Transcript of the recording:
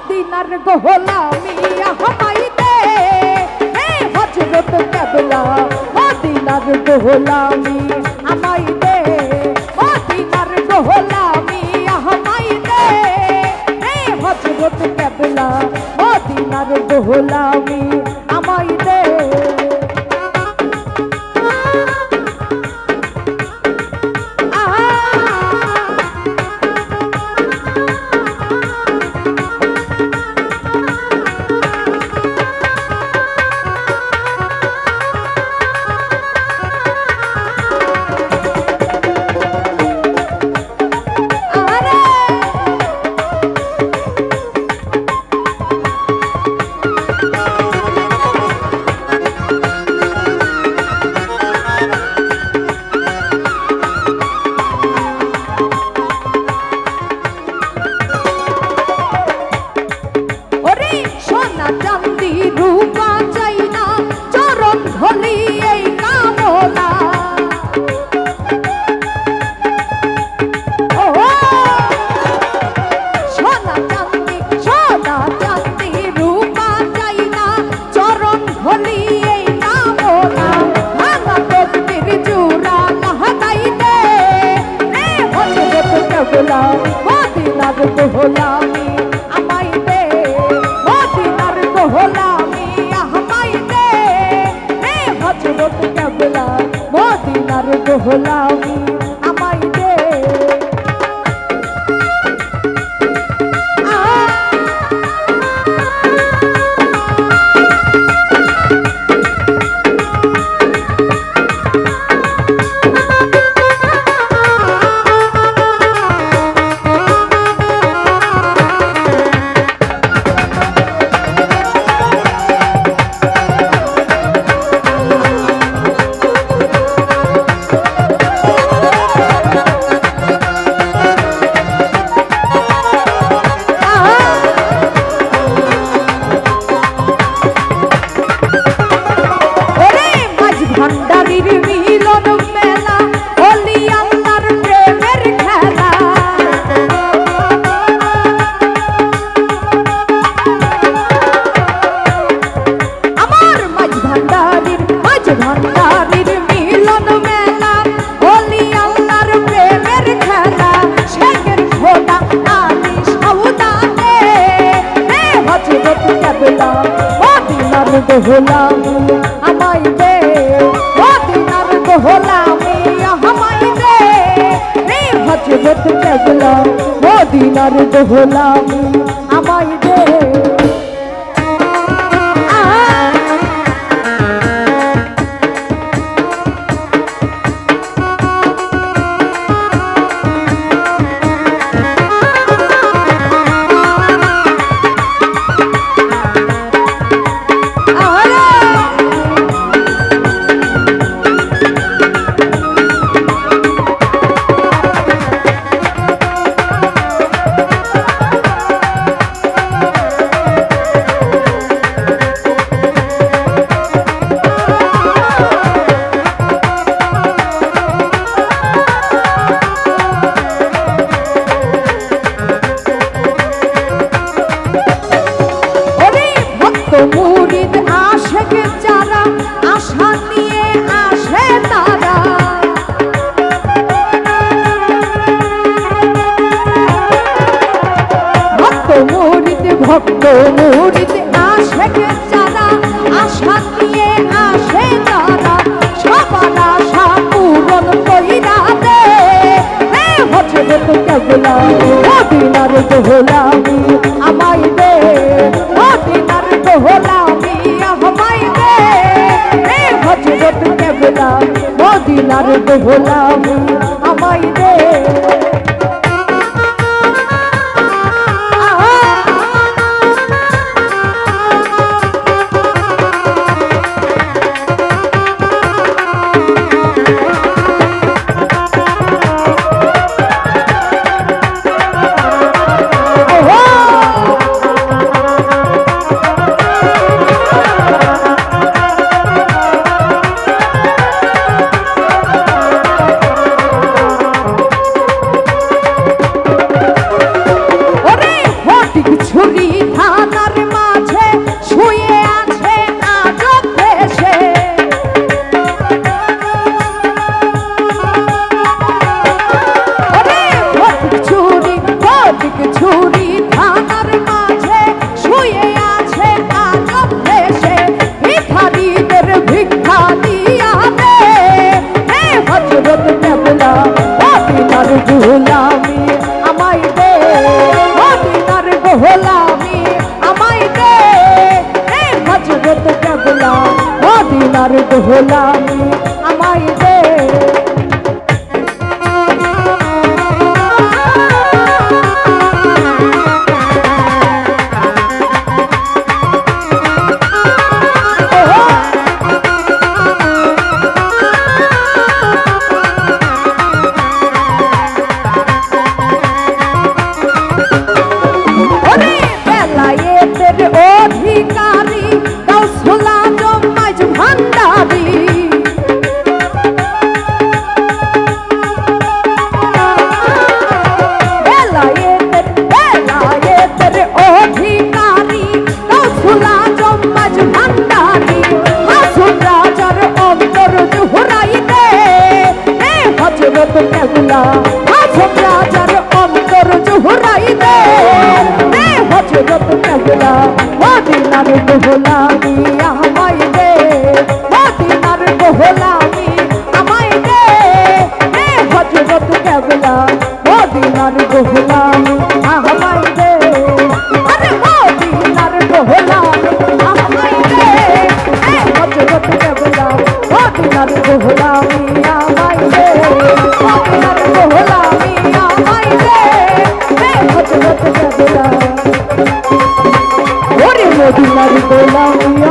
মদিনার গোলামি হামাই দে হে হজরত কেবলা মদিনার গোলামি আমাই দে মদিনার গোলামি হামাই দে হে হজরত কেবলা মদিনার গোলামি আমাই মদিনার মদিনার হলাম আমাই দে। নারক হলাম আমাই দে। রে হজরত কেবলা নারক হলাম আমাই দে। মুরিদ আশেক যারা, আশা নিয়ে আসে তারা। ভক্ত মুরিদ ভক্ত মুরিদ আশেক যারা, আশা নিয়ে আসে তারা। সবার আশা পূরণ কইরা দে হে হজরত কেবলা, মদিনার গোলামি আমাই মদিনার গোলামি আমার দোলামি আমায় হজরত মেহলা মদিনার কোহলামি আমায় দে মদিনার কোহলামি আমায় দে হে হজরত মেহলা মদিনার কোহলামি আমায় দে আরে মদিনার কোহলামি আমায় দে হে হজরত মেহলা মদিনার কোহলামি আমায় দে Ya, ya, ya, ya, ya, ya, ya, ya,